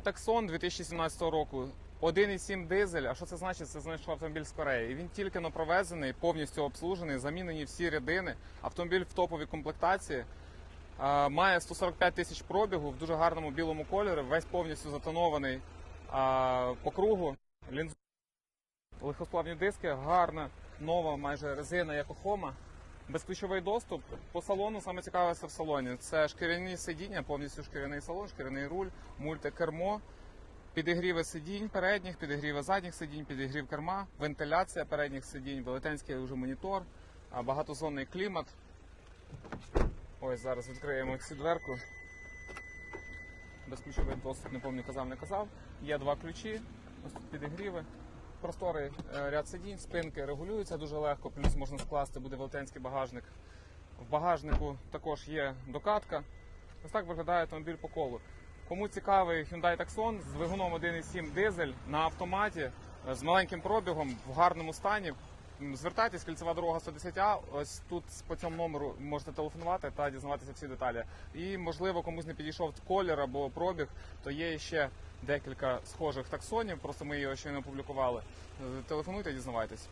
Таксон 2017 року. 1,7 дизель. А що це значить? Це що автомобіль з Кореї. Він тільки но провезений, повністю обслужений, замінені всі рядини. Автомобіль в топовій комплектації. Має 145 тисяч пробігу в дуже гарному білому кольорі, весь повністю затонований по кругу. Лінз... Легкосплавні диски, гарна, нова майже резина, як охома. Безключовий доступ по салону саме цікаве це в салоні. Це шкіряні сидіння, повністю шкіряний салон, шкіряний руль, мультикермо, підігріви сидінь передніх, підігріви задніх сидінь, підігрів керма, вентиляція передніх сидінь, велетенський вже монітор, багатозонний клімат. Ось зараз відкриємо цю дверку. Безключовий доступ, не пам'ятаю, казав, не казав. Є два ключі, ось тут підігріви. Просторий е, ряд сидінь, спинки регулюються дуже легко, плюс можна скласти, буде велетенський багажник. В багажнику також є докатка. Ось так виглядає автомобіль по колу. Кому цікавий Hyundai Tucson з двигуном 1.7 дизель на автоматі е, з маленьким пробігом в гарному стані. Звертайтесь, кільцева дорога 110А. Ось тут по цьому номеру можете телефонувати та дізнаватися всі деталі. І можливо комусь не підійшов колір або пробіг, то є ще декілька схожих таксонів. Просто ми його ще не опублікували. Телефонуйте, дізнавайтесь.